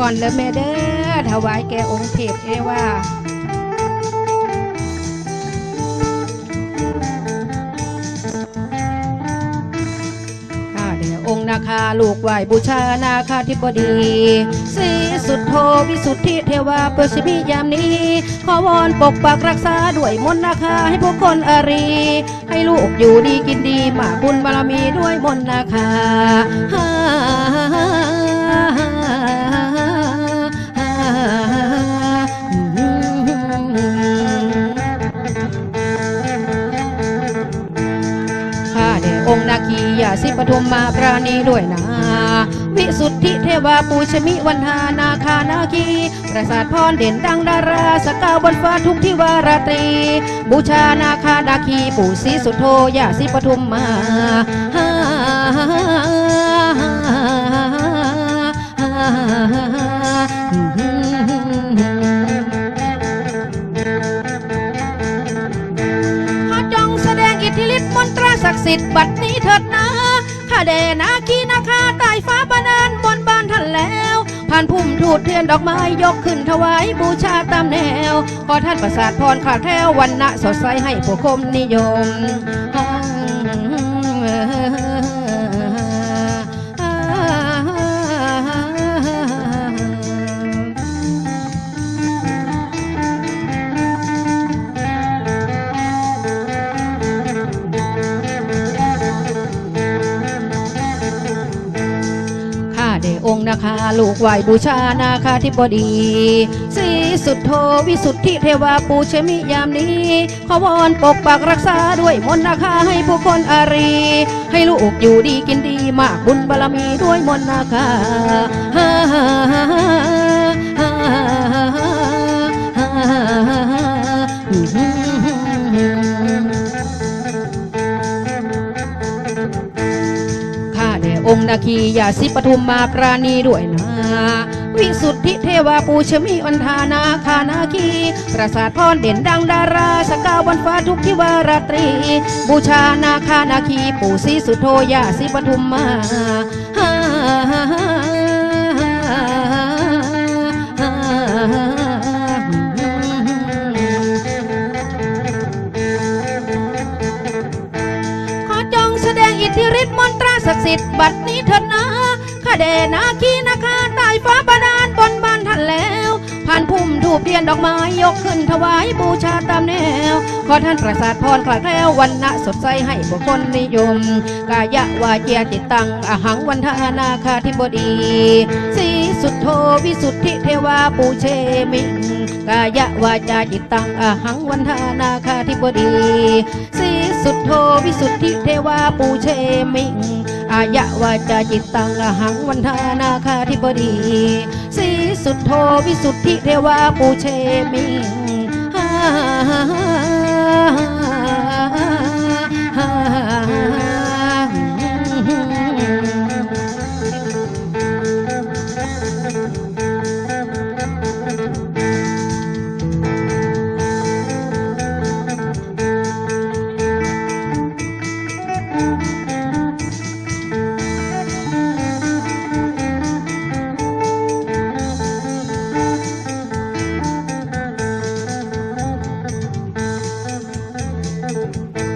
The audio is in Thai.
ก่อนเลยแม่เด้อถวายแก่องค์เทพเอว่าข้าเดียองค์นาคาลูกไหวบูชานาคาธิบดีสีสุดโทวิสุทธิเทวาเปิดสิมียามนี้ ขอวอนปกปักรักษาด้วยมนต์นาคาให้พวกคนอารี ให้ลูกอยู่ดีกินดีมากบุญบารมีด้วยมนต์นาคา แด่องค์นาคียาสิปฐุมมาปราณีด้วยนา วิสุทธิเทวาปูชมิวันหานาคานาคี ประสาทพรเด่นดังดาราสกาวบนฟ้าทุกที่วาราตรี บูชานาคานาคีปู่ศรีสุโธยาสิปฐุมมา สิทธิ์บัดนี้เถิดนะข้าแด่นาคีนาคาใต้ฟ้าบานานบนบ้านท่านแล้ว ผ่านพุ่มทูดเทียนดอกไม้ยกขึ้นถวายบูชาตามแนว ขอท่านประสาทพรขาดแท้ววันณะสดใสให้ผู้คมนิยม เด้องค์นาคาลูกไหวบูชานาคาธิบดีสีสุดโทวิสุทธิเทวาปูชมิยามนี้ ขอวอนปกปักรักษาด้วยมนต์นาคาให้ผู้คนอารี ให้ลูกอยู่ดีกินดีมากบุญบารมีด้วยมนต์นาคาฮ่าฮ่าฮ่า แด่องค์นาคียาสิปทุมมาปราณีด้วยนะวิสุทธิเทวาปูชมีอันธานาคานาคี ประสาทพรเด่นดังดาราสกาวบนฟ้าทุกทิวาราตรี บูชานาคานาคีปู่ศรีสุโธยาสิปทุมมาขอจงแสดงอิทธิฤทธิ์ม ศักดิ์สิทธิ์บัดนี้เถิดนะข้าแด่นาคีนาคาใต้ฟ้าบาดาลบนบ้านท่านแล้ว ผ่านพุ่มถูกเทียนดอกไม้ยกขึ้นถวายบูชาตามแนว ขอท่านประสาทพรคลาดแคล้ววันณะสดใสให้บุคคลนิยม กายะวาเจียจิตตังอหังวันทานาคาธิบดีสีสุดโทวิสุทธิเทวาปูเชมิงกายะวาจาจิตตังอหังวันทานาคาธิบดีสีสุดโทวิสุทธิเทวาปูเชมิง อายะวาจาจิตตังละหังวันทานาคาธิบดีสีสุดโทวิสุทธิเทวาปูเชมิง